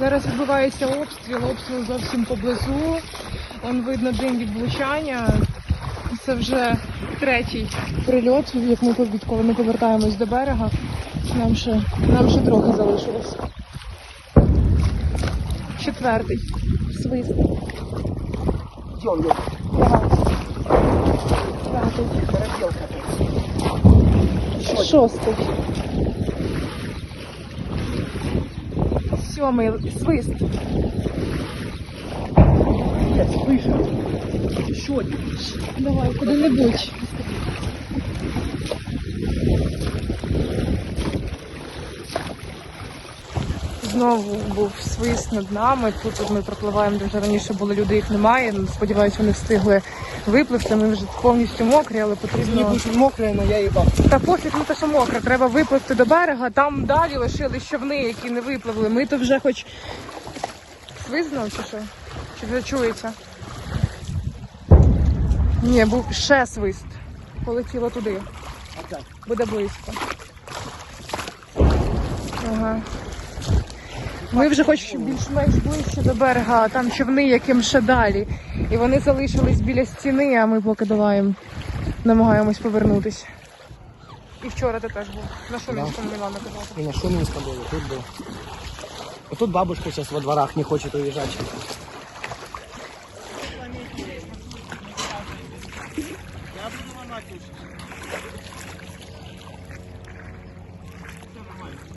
Зараз відбувається обстріл, обстріл зовсім поблизу. Он видно від влучання. Це вже третій прильот, як ми коли ми повертаємось до берега. Нам ще, нам ще трохи залишилось. Четвертий. Свист. П'ятий. Переделка. Шостий. Сьомий. Свист. Еще один. Давай, куди-небудь. Знову був свист над нами. Тут ми пропливаємо, де вже раніше були люди, їх немає. Сподіваюся, вони встигли випливти. Ми вже повністю мокрі, але потрібно. будешь мокрая, но я ебал. Та пофіг, ну те, що мокро, треба випливти до берега, там далі лишились човни, які не випливли. Ми то вже хоч свизнув чи що? Чи вже чується? Ні, був ще свист. Полетіло туди. Буде близько. Ага. Ми вже хоч більш-менш ближче до берега, а там човни яким ще далі. І вони залишились біля стіни, а ми поки даваємо намагаємось повернутися. І вчора ти теж був. На Шумінському да. Мілана казав. І на Шумінському було, тут було. Отут тут бабушка зараз во дворах не хоче уїжджати. Я буду